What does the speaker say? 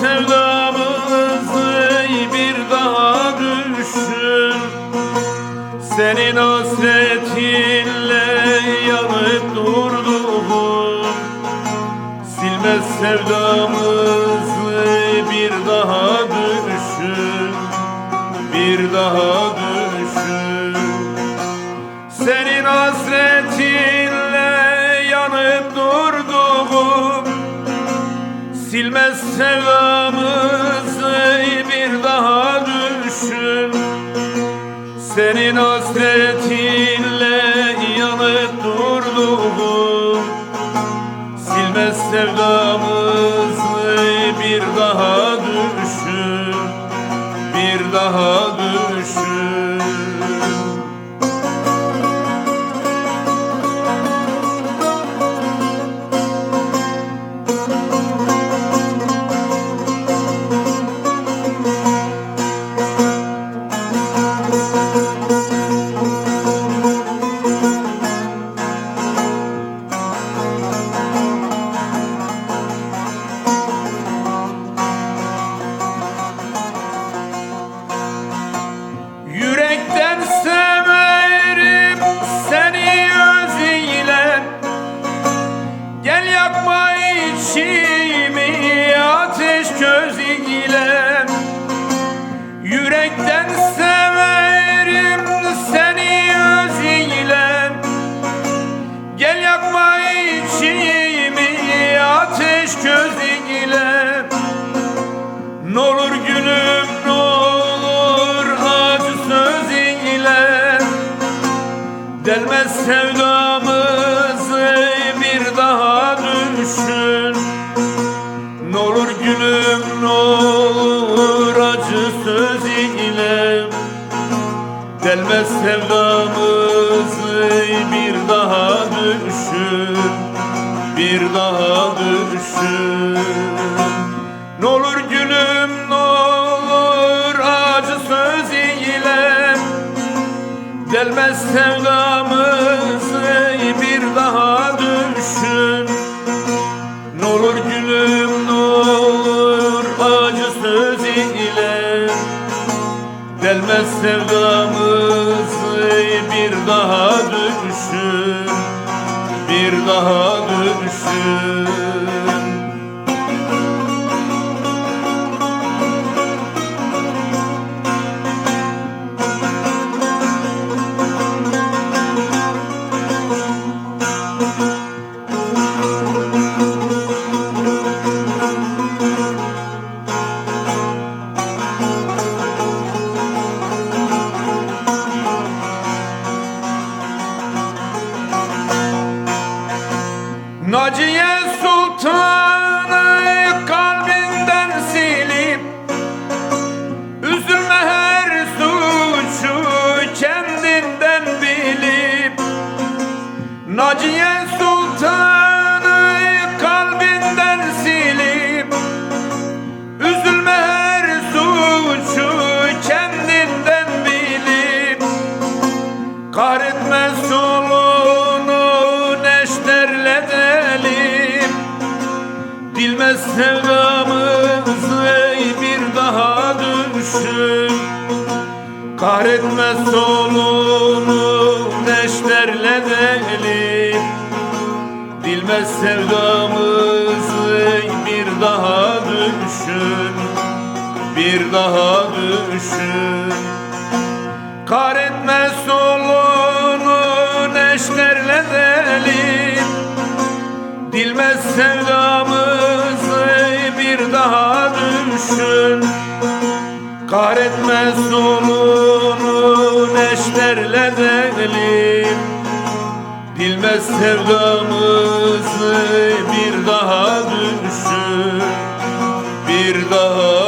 sevdamızı bir daha düşün Senin hasretinle yanıp durdum Silmez sevdamızı bir daha düşün Bir daha düşün senin hasretinle Silmez sevdamızı bir daha düşün. Senin hasretinle yanıp durdum Silmez sevdamızı bir daha düşün. Bir daha düşün içimi ateş köz ile Yürekten severim N'olur gülüm n'olur acı söz ile. Delmez sevdamızı bir daha düşün Bir daha düşün. N'olur gülüm n'olur acı söz ile. Delmez sevdamızı Delmez sevdamızı bir daha düşün Bir daha düşün Naciye Sultan'ı kalbinden silip Üzülme her suçu kendinden bilip Kahretme solunu neşterle delip Dilmez sevdamızı bir daha düşün. Kahretme solunu neşterle delip Dilmez sevdamızı bir daha düşün. Bir daha düşün. Kahretme solunu neşterle delip Bilmez sevdamızı bir daha düşün. Kahretmez solunu Bilmez sevdamızı bir daha düşün. Bir daha